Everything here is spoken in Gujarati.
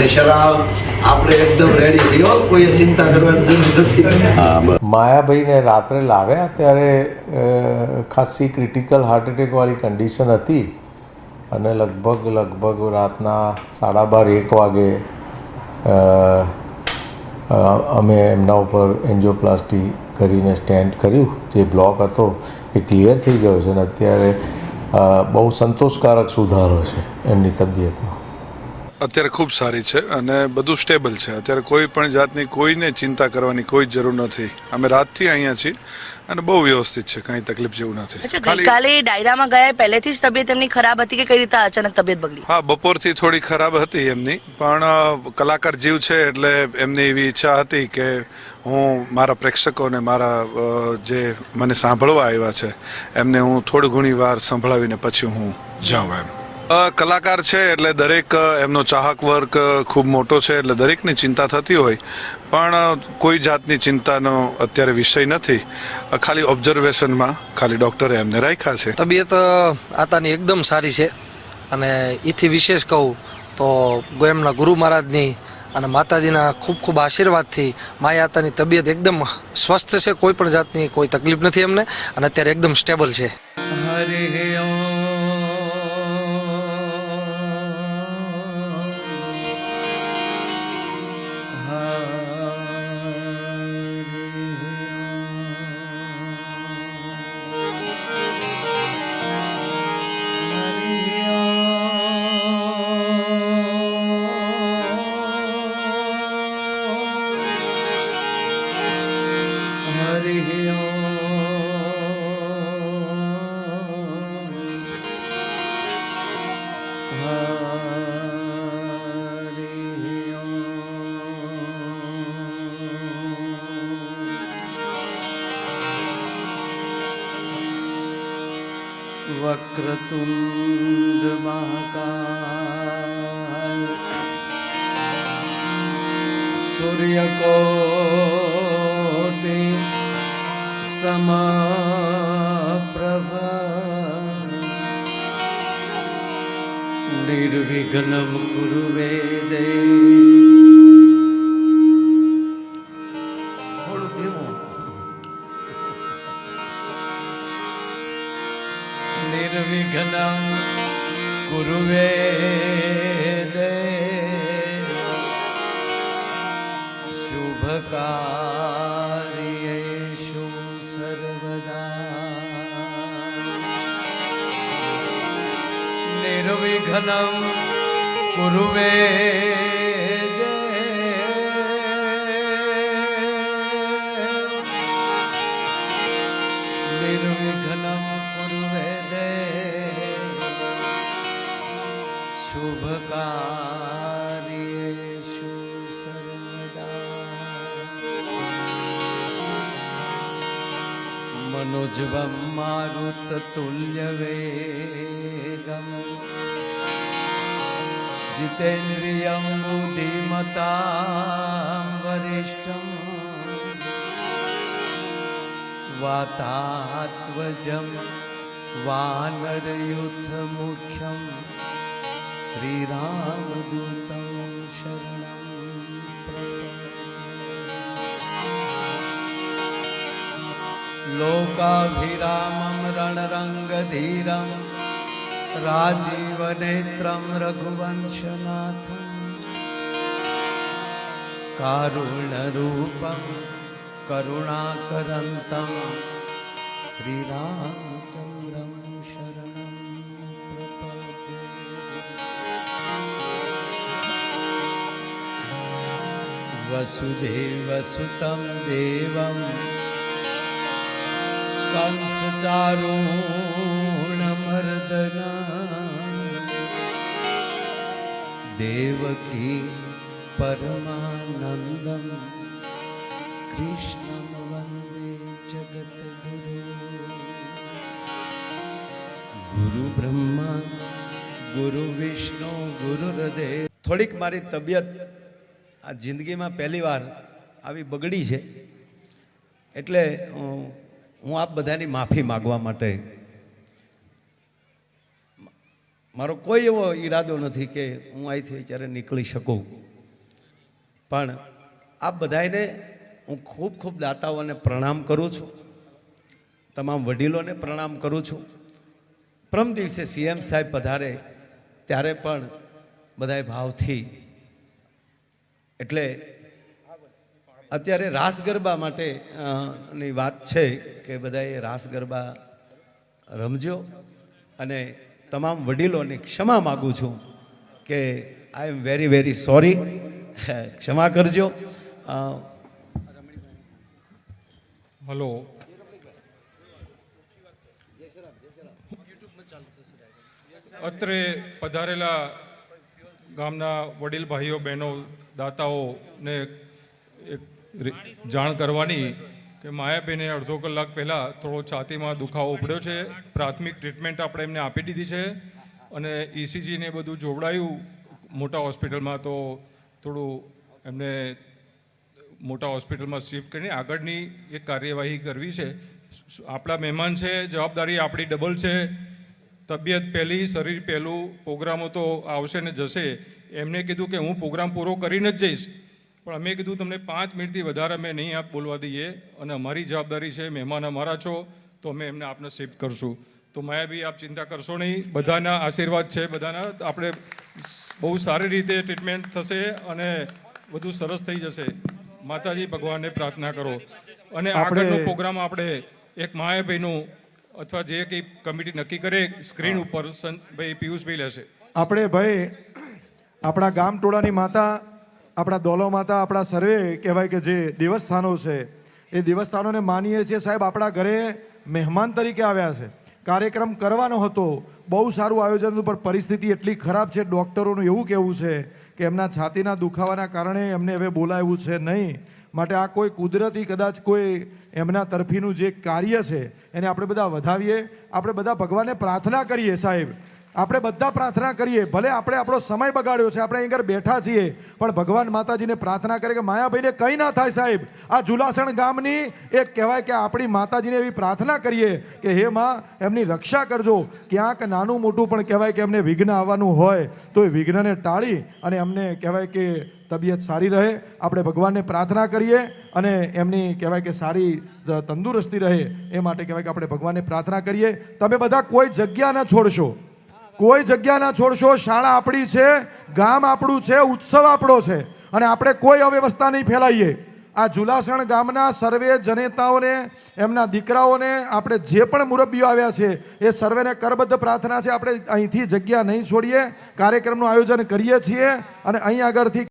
દશરાવ આપણે એકદમ રેડી છીએ હો, ચિંતા કરવાની જરૂર નથી. માયાભાઈને રાત્રે લાવ્યા ત્યારે ખાસી ક્રિટિકલ હાર્ટ એટેકવાળી કન્ડિશન હતી. અને લગભગ લગભગ રાતના સાડા બાર એક વાગે અમે એમના ઉપર એન્જિયોપ્લાસ્ટી કરીને સ્ટેન્ડ કર્યું. જે બ્લોક હતો એ ક્લિયર થઈ ગયો છે અને અત્યારે બહુ સંતોષકારક સુધારો છે એમની તબિયતમાં. અત્યારે ખૂબ સારી છે અને બધું સ્ટેબલ છે. અત્યારે કોઈ પણ જાતની કોઈને ચિંતા કરવાની કોઈ જરૂર નથી. અમે રાતથી અહીંયા છીએ અને બહુ વ્યવસ્થિત છે કઈ તકલીફ જેવું નથી. ગઈકાલે ડાયરામાં ગયા પહેલેથી જ તબિયત એમની ખરાબ હતી કે કઈ રીતે અચાનક તબિયત બગડી? હા બપોરથી થોડી ખરાબ હતી એમની પણ કલાકાર જીવ છે એટલે એમની એવી ઈચ્છા હતી કે હું મારા પ્રેક્ષકોને મારા જે મને સાંભળવા આવ્યા છે એમને હું થોડી ઘણી વાર સંભળાવીને પછી હું જાઉં એમ. કલાકાર છે એટલે દરેક એમનો ચાહક વર્ગ ખૂબ મોટો છે એટલે દરેકની ચિંતા થતી હોય. પણ કોઈ જાતની ચિંતાનો અત્યારે વિષય નથી. ખાલી ઓબ્ઝર્વેશનમાં ખાલી ડૉક્ટરે એમને રાખ્યા છે. તબિયત આતાની એકદમ સારી છે. અને એથી વિશેષ કહું તો એમના ગુરુ મહારાજની અને માતાજીના ખૂબ ખૂબ આશીર્વાદથી માયા આતાની તબિયત એકદમ સ્વસ્થ છે. કોઈ પણ જાતની કોઈ તકલીફ નથી એમને. અને અત્યારે એકદમ સ્ટેબલ છે. હરે ઓમ હરિ વક્રતુંડ મહાકાય સૂર્યકોટિ સમપ્રભા નિર્વિઘ્નમ કુરુ વેદે શુભ કાર્યેષુ સર્વદા નિર્વિઘ્ન કુરુ ઉજ્જવમ મારુતતુલ્યવેગમ જીતેન્દ્રિયમ બુદ્ધિમતા વરિષ્ઠમ વાતાત્વજમ વાનરયુથ મુખ્યમ શ્રીરામદૂતમ લોકાભિરામમ રણરંગધીરમ રાજીવનેત્રમ રઘુવંશનાથમ કારુણરૂપમ કરુણાકરંતમ શ્રીરામચંદ્રમ શરણમ પ્રપજે વસુદેવસુતમ દેવમ કંસ ચારુણ મર્દના દેવકી પરમાનંદમ કૃષ્ણમ વંદે જગત ગુરુ ગુરુ બ્રહ્મા ગુરુ વિષ્ણુ ગુરુ હૃદય થોડીક મારી તબિયત આ જિંદગીમાં પહેલી વાર આવી બગડી છે. એટલે હું હું આપ બધાની માફી માગવા માટે મારો કોઈ એવો ઈરાદો નથી કે હું અહીંથી જ્યારે નીકળી શકું. પણ આ બધાને હું ખૂબ ખૂબ દાતાઓને પ્રણામ કરું છું. તમામ વડીલોને પ્રણામ કરું છું. પ્રમ દિવસે સીએમ સાહેબ પધારે ત્યારે પણ બધાએ ભાવથી. એટલે અત્યારે રાસ ગરબા માટે ની વાત છે કે બધાએ રાસ ગરબા રમજો અને તમામ વડીલોને ક્ષમા માગું છું કે I am very very sorry ક્ષમા કરજો. હલો. અત્રે પધારેલા ગામના વડીલ ભાઈઓ, બહેનો, દાતાઓને એક જાણ કરવાની કે માયાબેને અડધો કલાક પહેલાં થોડો છાતીમાં દુખાવો ઉપડ્યો છે. પ્રાથમિક ટ્રીટમેન્ટ આપણે એમને આપી દીધી છે અને ઈસીજીને બધું જોવડાયું. મોટા હોસ્પિટલમાં તો થોડું એમને મોટા હોસ્પિટલમાં શિફ્ટ કરીને આગળની એક કાર્યવાહી કરવી છે. આપણા મહેમાન છે, જવાબદારી આપણી ડબલ છે. તબિયત પહેલી, શરીર પહેલું, પ્રોગ્રામો તો આવશે ને જશે. એમને કીધું કે હું પ્રોગ્રામ પૂરો કરીને જ જઈશ. પણ અમે કીધું તમને પાંચ મિનિટથી વધારે અમે નહીં આપ બોલવા દઈએ અને અમારી જવાબદારી છે મહેમાન અમારા છો તો અમે એમને આપને શિફ્ટ કરશું. તો માયાબી આપ ચિંતા કરશો નહીં. બધાના આશીર્વાદ છે બધાના. આપણે બહુ સારી રીતે ટ્રીટમેન્ટ થશે અને બધું સરસ થઈ જશે. માતાજી ભગવાનને પ્રાર્થના કરો. અને આગળનો પ્રોગ્રામ આપણે એક માયાભાઈનું અથવા જે કંઈ કમિટી નક્કી કરે સ્ક્રીન ઉપર ભાઈ પિયુષભાઈ લેશે. આપણે ભાઈ આપણા ગામ ટોળાની માતા આપણા દોલો માતા આપણા સર્વે કહેવાય કે જે દેવસ્થાનો છે, એ દેવસ્થાનોને માનીએ છીએ. સાહેબ, આપણા ઘરે મહેમાન તરીકે આવ્યા છે. કાર્યક્રમ કરવાનો હતો. બહુ સારું આયોજન હતું, પણ પરિસ્થિતિ એટલી ખરાબ છે. ડૉક્ટરોનું એવું કહેવું છે કે એમના છાતીના દુખાવાના કારણે એમને હવે બોલાવ્યું છે નહીં. માટે આ કોઈ કુદરતી કદાચ કોઈ એમના તરફીનું જે કાર્ય છે, એને આપણે બધા વધાવીએ. આપણે બધા ભગવાનને પ્રાર્થના કરીએ સાહેબ. આપણે બધા પ્રાર્થના કરીએ. ભલે આપણે આપણો સમય બગાડ્યો છે, આપણે અહીં બેઠા છીએ, પણ ભગવાન માતાજીને પ્રાર્થના કરે કે માયાભાઈને કંઈ ના થાય સાહેબ. આ જુલાસણ ગામની એક કહેવાય કે આપણી માતાજીને એવી પ્રાર્થના કરીએ કે હે માં, એમની રક્ષા કરજો. ક્યાંક નાનું મોટું પણ કહેવાય કે એમને વિઘ્ન આવવાનું હોય, તો એ વિઘ્નને ટાળી અને એમને કહેવાય કે તબિયત સારી રહે. આપણે ભગવાનને પ્રાર્થના કરીએ અને એમની કહેવાય કે સારી તંદુરસ્તી રહે. એ માટે કહેવાય કે આપણે ભગવાનને પ્રાર્થના કરીએ. તમે બધા કોઈ જગ્યા ન છોડશો. કોઈ જગ્યા ના છોડશો, શાળા આપણી છે, ગામ આપણું છે, ઉત્સવ આપણો છે. અને આપણે કોઈ અવ્યવસ્થા નહીં ફેલાઈએ. આ જુલાસણ ગામના સર્વે જનેતાઓને, એમના દીકરાઓને આપણે જે પણ મુરબ્બીઓ આવ્યા છે, એ સર્વેને કરબદ્ધ પ્રાર્થના છે, આપણે અહીંથી જગ્યા નહીં છોડીએ, કાર્યક્રમનું આયોજન કરીએ છીએ અને અહીં આગળથી